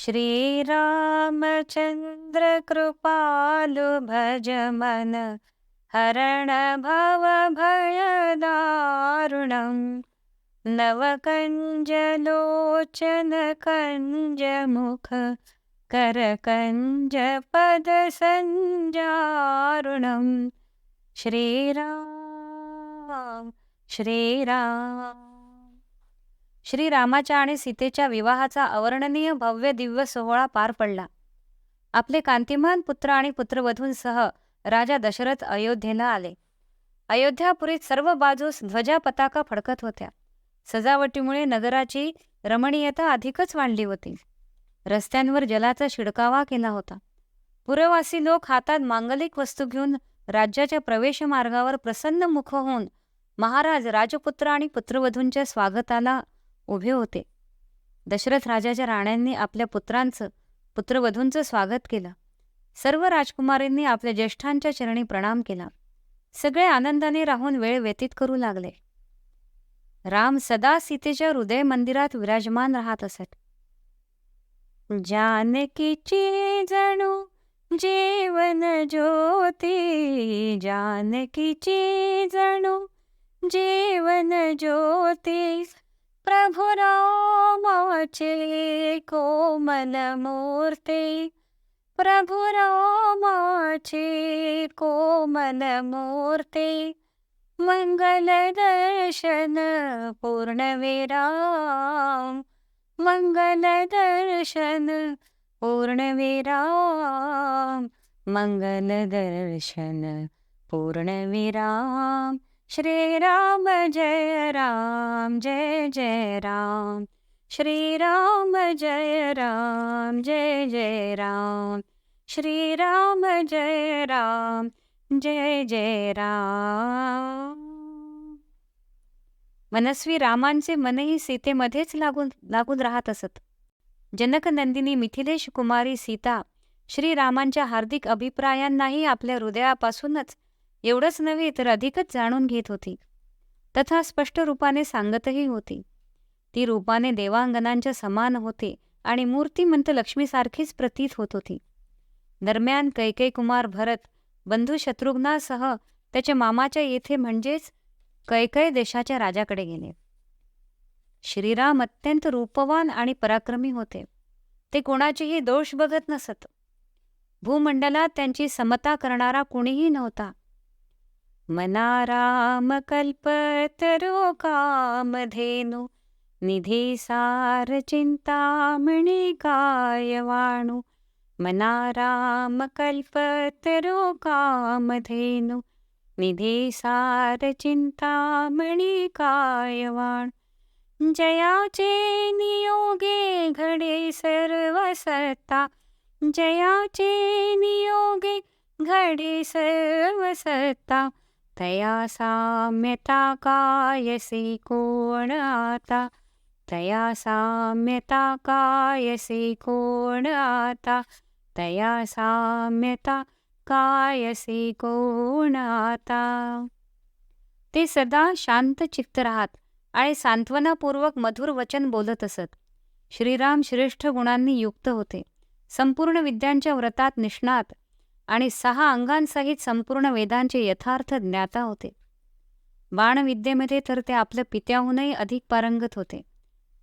श्रीरामचन्द्र कृपालु भज मन हरण भव भयदारुणम्। नवकञ्जलोचन कञ्जमुख करकञ्ज श्रीराम श्रीराम। श्रीरामाच्या आणि सीतेच्या विवाहाचा अवर्णनीय भव्य दिव्य सोहळा पार पडला. आपले कांतिमान पुत्र आणि पुत्रवधूंसह राजा दशरथ अयोध्येला आले. अयोध्यापुरीत सर्व बाजूस ध्वजा पताका फडकत होत्या. सजावटीमुळे नगराची रमणीयता अधिकच वाढली होती. रस्त्यांवर जलाचा शिडकावा केला होता. पुरवासी लोक हातात मांगलिक वस्तू घेऊन राज्याच्या प्रवेश मार्गावर प्रसन्न मुख होऊन महाराज राजपुत्र आणि पुत्रवधूंच्या स्वागताला उभे होते. दशरथ राजाच्या राण्यांनी आपल्या पुत्रांचं पुत्रवधूंचं स्वागत केलं. सर्व राजकुमारींनी आपल्या ज्येष्ठांच्या चरणी प्रणाम केला. सगळे आनंदाने राहून वेळ व्यतीत करू लागले. राम सदा सीतेच्या हृदय मंदिरात विराजमान राहत असत. जानकीची जणू जीवन ज्योती जानकीची जणू जीवन ज्योती. प्रभुरामचि को मन मूर्ते मङ्गलदर्शन रामी मङ्गलदर्शन मन मङ्गलदर्शन मङ्गल श्रीराम जय राम जय जय राम। श्रीराम जय राम जय जय राम। श्रीराम जय राम जय जय राम। मनस्वी रामांचे मनही सीतेमध्येच लागून लागून राहत असत. जनक नंदिनी मिथिलेश कुमारी सीता श्रीरामांच्या हार्दिक अभिप्रायांनाही आपल्या हृदयापासूनच एवढंच नव्हे तर अधिकच जाणून घेत होती. तथा स्पष्ट रूपाने सांगतही होती. ती रूपाने देवांगनांच्या समान होते आणि मूर्तिमंत लक्ष्मीसारखीच प्रतीत होत होती. दरम्यान कैकेय कुमार भरत बंधू शत्रुघ्नासह त्याच्या मामाच्या येथे म्हणजेच कैकय देशाच्या राजाकडे गेले. श्रीराम अत्यंत रूपवान आणि पराक्रमी होते. ते कोणाचेही दोष बघत नसत. भूमंडलात त्यांची समता करणारा कुणीही नव्हता. मना राम कल्पतरो कामधेनु निधी सार चिंतामणी काय वाणू मना राम कल्पतरो कामधेनु निधी सार चिंतामणी काय जयाचे नियोगे घडे सर्वसत्ता जयाचे नियोगे घडे सर्व सत्ता तया साम्यता कायसी कोण आता? तया साम्यता कायसी कोण आता? तया साम्यता कायसी कोण आता? ते सदा शांत चित्त राहत आणि सांत्वनापूर्वक मधुर वचन बोलत असत. श्रीराम श्रेष्ठ गुणांनी युक्त होते. संपूर्ण विद्यांच्या व्रतात निष्णात आणि सहा अंगांसहित संपूर्ण वेदांचे यथार्थ ज्ञाता होते. बाणविद्येमध्ये तर ते आपल्या पित्याहूनही अधिक पारंगत होते.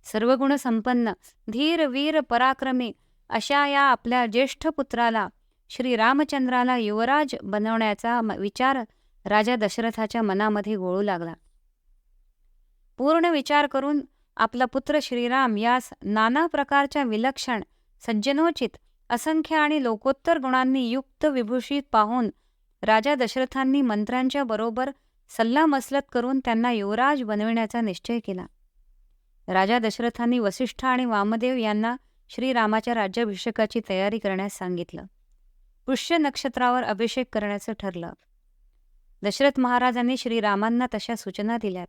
सर्व गुण संपन्न धीर वीर पराक्रमी अशा या आपल्या ज्येष्ठ पुत्राला श्री रामचंद्राला युवराज बनवण्याचा विचार राजा दशरथाच्या मनामध्ये गोळू लागला. पूर्ण विचार करून आपला पुत्र श्रीराम यास नाना प्रकारच्या विलक्षण सज्जनोचित असंख्य आणि लोकोत्तर गुणांनी युक्त विभूषित पाहून राजा दशरथांनी मंत्र्यांच्या बरोबर सल्लामसलत करून त्यांना युवराज बनविण्याचा निश्चय केला. राजा दशरथांनी वसिष्ठ आणि वामदेव यांना श्रीरामाच्या राज्याभिषेकाची तयारी करण्यास सांगितलं. पुष्य नक्षत्रावर अभिषेक करण्याचं ठरलं. दशरथ महाराजांनी श्रीरामांना तशा सूचना दिल्यात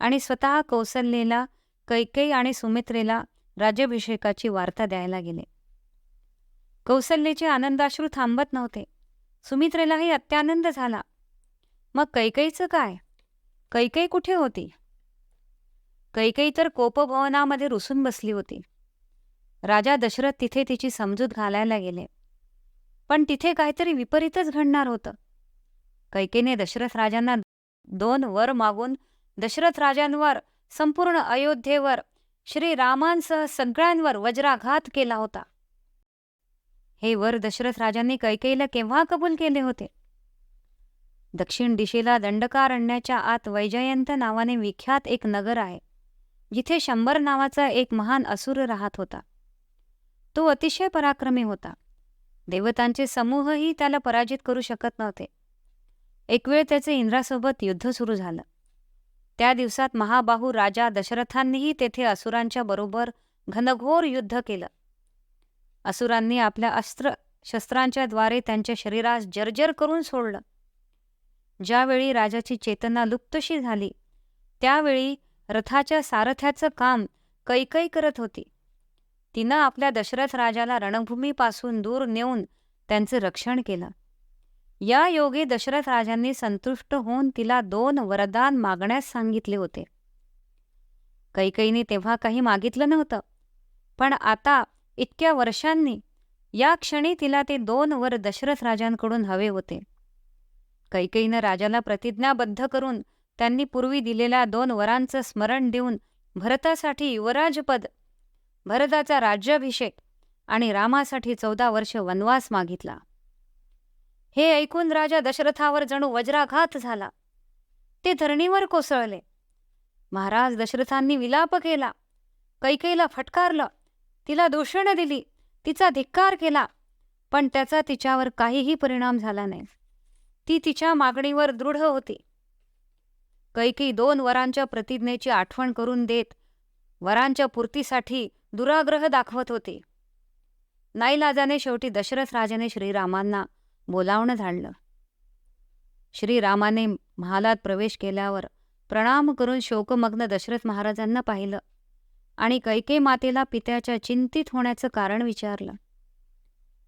आणि स्वतः कौसल्येला कैकेयी आणि सुमित्रेला राज्याभिषेकाची वार्ता द्यायला गेले. कौसल्येचे आनंदाश्रू थांबत नव्हते. सुमित्रेलाही अत्यानंद झाला. मग कैकईचं काय? कैकई कुठे होती? कैकई तर कोपभवनामध्ये रुसून बसली होती. राजा दशरथ तिथे तिची समजूत घालायला गेले. पण तिथे काहीतरी विपरीतच घडणार होतं. कैकेने दशरथ राजांना दोन वर मागून दशरथ राजांवर संपूर्ण अयोध्येवर श्रीरामांसह सगळ्यांवर वज्राघात केला होता. हे वर दशरथ राजांनी कैकेईला केव्हा कबूल केले होते? दक्षिण दिशेला दंडकारण्याच्या आत वैजयंत नावाने विख्यात एक नगर आहे जिथे शंभर नावाचा एक महान असुर राहत होता. तो अतिशय पराक्रमी होता. देवतांचे समूहही त्याला पराजित करू शकत नव्हते. एक वेळ त्याचे इंद्रासोबत युद्ध सुरू झालं. त्या दिवसात महाबाहू राजा दशरथांनीही तेथे असुरांच्या बरोबर घनघोर युद्ध केलं. असुरांनी आपल्या अस्त्र शस्त्रांच्या द्वारे त्यांच्या शरीरास जर्जर करून सोडलं. ज्यावेळी राजाची चेतना लुप्तशी झाली त्यावेळी रथाच्या सारथ्याचं काम कैकई करत होती. तिनं आपल्या दशरथ राजाला रणभूमीपासून दूर नेऊन त्यांचं रक्षण केलं. या योगे दशरथ राजांनी संतुष्ट होऊन तिला दोन वरदान मागण्यास सांगितले होते. कैकईने तेव्हा काही मागितलं नव्हतं पण आता इतक्या वर्षांनी. या क्षणी तिला ते दोन वर दशरथ राजांकडून हवे होते. कैकईनं राजाला प्रतिज्ञाबद्ध करून त्यांनी पूर्वी दिलेल्या दोन वरांचं स्मरण देऊन भरतासाठी युवराजपद भरताचा राज्याभिषेक आणि रामासाठी चौदा वर्ष वनवास मागितला. हे ऐकून राजा दशरथावर जणू वज्राघात झाला. ते धरणीवर कोसळले. महाराज दशरथांनी विलाप केला. कैकेला फटकारलं. तिला दूषणं दिली. तिचा धिक्कार केला. पण त्याचा तिच्यावर काहीही परिणाम झाला नाही. ती तिच्या मागणीवर दृढ होती. कैकी दोन वरांच्या प्रतिज्ञेची आठवण करून देत वरांच्या पूर्तीसाठी दुराग्रह दाखवत होती. नाईलाजाने शेवटी दशरथ राजाने श्रीरामांना बोलावणं धाडलं श्रीरामाने महालात प्रवेश केल्यावर प्रणाम करून शोकमग्न दशरथ महाराजांना पाहिलं. आणि कैके मातेला पित्याच्या चिंतित होण्याचं कारण विचारलं.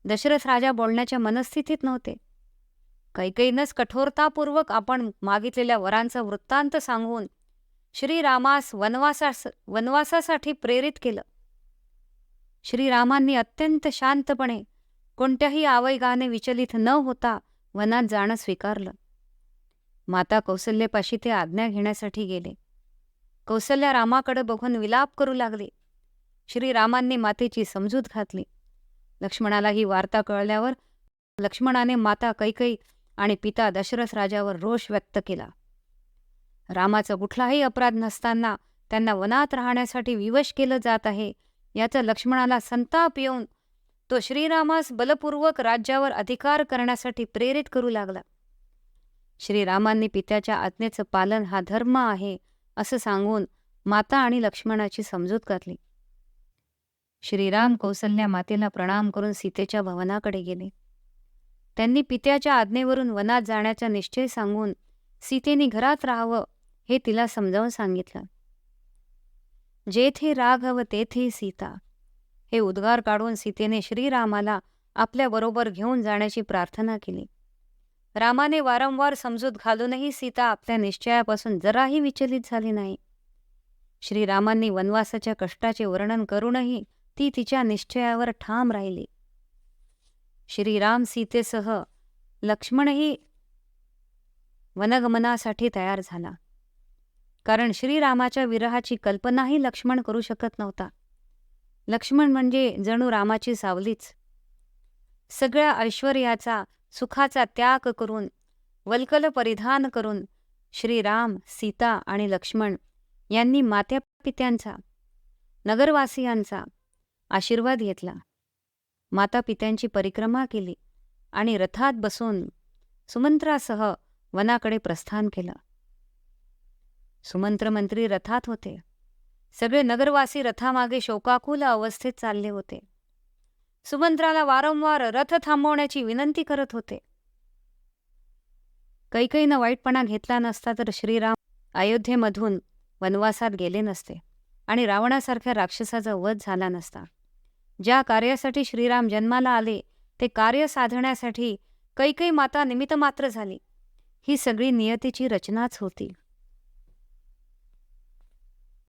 दशरथ राजा बोलण्याच्या मनस्थितीत नव्हते. कैकेईनंच कठोरतापूर्वक आपण मागितलेल्या वरांचा वृत्तांत सांगून श्रीरामास वनवासास वनवासासाठी प्रेरित केलं. श्रीरामांनी अत्यंत शांतपणे कोणत्याही आवयगाने विचलित न होता वनात जाणं स्वीकारलं. माता कौसल्यपाशी ते आज्ञा घेण्यासाठी गेले. कौशल्या रामाकडे बघून विलाप करू लागले. श्रीरामांनी मातेची समजूत घातली. लक्ष्मणाला ही वार्ता कळल्यावर लक्ष्मणाने माता कैकई आणि पिता दशरथ राजावर रोष व्यक्त केला. रामाचा कुठलाही अपराध नसताना त्यांना वनात राहण्यासाठी विवश केलं जात आहे याचा लक्ष्मणाला संताप येऊन तो श्रीरामास बलपूर्वक राज्यावर अधिकार करण्यासाठी प्रेरित करू लागला. श्रीरामांनी पित्याच्या आज्ञेचं पालन हा धर्म आहे असं सांगून माता आणि लक्ष्मणाची समजूत घातली श्रीराम कौसल्या मातेला प्रणाम करून सीतेच्या भवनाकडे गेले. त्यांनी पित्याच्या आज्ञेवरून वनात जाण्याचा निश्चय सांगून सीतेने घरात राहावं हे तिला समजावून सांगितलं. जेथे राघव तेथे सीता. हे उद्गार काढून सीतेने श्रीरामाला आपल्याबरोबर घेऊन जाण्याची प्रार्थना केली. रामाने वारंवार समजूत घालूनही सीता आपल्या निश्चयापासून जराही विचलित झाली नाही. श्रीरामांनी वनवासाच्या कष्टाचे वर्णन करूनही ती तिच्या निश्चयावर ठाम राहिली. श्रीराम सीतेसह लक्ष्मणही वनगमनासाठी तयार झाला. कारण श्रीरामाच्या विरहाची कल्पनाही लक्ष्मण करू शकत नव्हता. लक्ष्मण म्हणजे जणू रामाची सावलीच. सगळ्या ऐश्वर्याचा सुखाचा त्याग करून वल्कल परिधान करून श्रीराम सीता आणि लक्ष्मण यांनी मात्या पित्यांचा नगरवासियांचा आशीर्वाद घेतला. माता पित्यांची परिक्रमा केली आणि रथात बसून सुमंत्रासह वनाकडे प्रस्थान केलं. सुमंत्र मंत्री रथात होते. सगळे नगरवासी रथामागे शोकाकुल अवस्थेत चालले होते. सुमंत्राला वारंवार रथ थांबवण्याची विनंती करत होते. कैकईनं वाईटपणा घेतला नसता तर श्रीराम अयोध्येमधून वनवासात गेले नसते आणि रावणासारख्या राक्षसाचा वध झाला नसता. ज्या कार्यासाठी श्रीराम जन्माला आले ते कार्य साधण्यासाठी कैकई माता निमित्तमात्र झाली. ही सगळी नियतीची रचनाच होती.